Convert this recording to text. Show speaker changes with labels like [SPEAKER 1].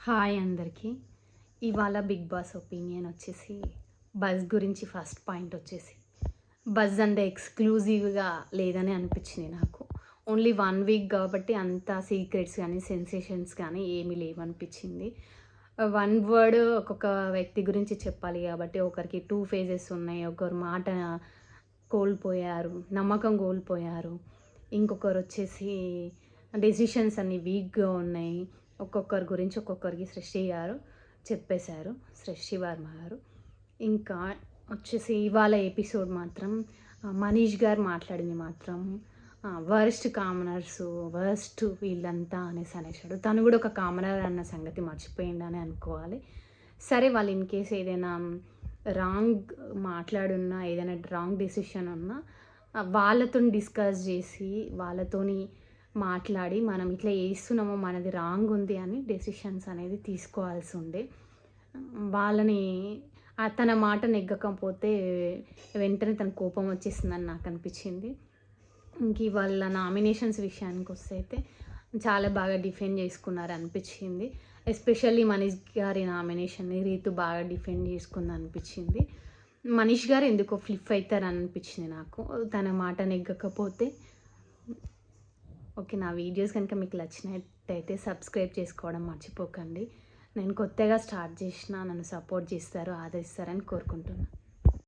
[SPEAKER 1] Hi అందరికీ. ఇవాళ big boss opinion వచ్చేసి బజ్ గురించి ఫస్ట్ పాయింట్ వచ్చేసి. బజ్ అంటే ఎక్స్క్లూజివ్గా లేదని అనిపించింది నాకు. ఓన్లీ వన్ వీక్ కాబట్టి అంత సీక్రెట్స్ కానీ సెన్సేషన్స్ కానీ ఏమీ లేవనిపించింది. వన్ వర్డ్ ఒక్కొక్క వ్యక్తి గురించి చెప్పాలి కాబట్టి ఒకరికి టూ ఫేజెస్ ఉన్నాయి. ఒకరు మాట కోల్పోయారు నమ్మకం కోల్పోయారు. ఇంకొకరు వచ్చేసి డెసిషన్స్ అన్ని వీక్గా ఉన్నాయి. ఒక్కొక్కరి గురించి ఒక్కొక్కరికి సృష్టి గారు చెప్పేశారు. సృష్టి వర్మ గారు. ఇంకా వచ్చేసి ఇవాళ ఎపిసోడ్ మాత్రం మనీష్ గారు మాట్లాడింది మాత్రం వర్స్ట్ కామనర్స్ వర్స్ట్ వీళ్ళంతా అనేసి అనేసాడు తను కూడా ఒక కామనర్ అన్న సంగతి మర్చిపోయిండు అని అనుకోవాలి. సరే వాళ్ళు ఇన్ కేస్ ఏదైనా రాంగ్ మాట్లాడున్నా ఏదైనా రాంగ్ డెసిషన్ ఉన్నా వాళ్ళతో డిస్కస్ చేసి వాళ్ళతోని మాట్లాడి మనం ఇట్లా చేస్తున్నామో మనది రాంగ్ ఉంది అని డెసిషన్స్ అనేది తీసుకోవాల్సి ఉండే. వాళ్ళని తన మాట నెగ్గకపోతే వెంటనే తన కోపం వచ్చేసిందని నాకు అనిపించింది. ఇంక వాళ్ళ నామినేషన్స్ విషయానికి వస్తే అయితే చాలా బాగా డిఫెండ్ చేసుకున్నారు అనిపించింది. ఎస్పెషల్లీ మనీష్ గారి నామినేషన్ని రీతు బాగా డిఫెండ్ చేసుకుంది అనిపించింది. మనీష్ గారు ఎందుకో ఫ్లిప్ అవుతారని అనిపించింది నాకు. తన మాట నెగ్గకపోతే ఓకే నా వీడియోస్ కనుక మీకు నచ్చినట్టయితే సబ్స్క్రైబ్ చేసుకోవడం మర్చిపోకండి. నేను కొత్తగా స్టార్ట్ చేసిన నన్ను సపోర్ట్ చేస్తారు ఆదరిస్తారని కోరుకుంటున్నాను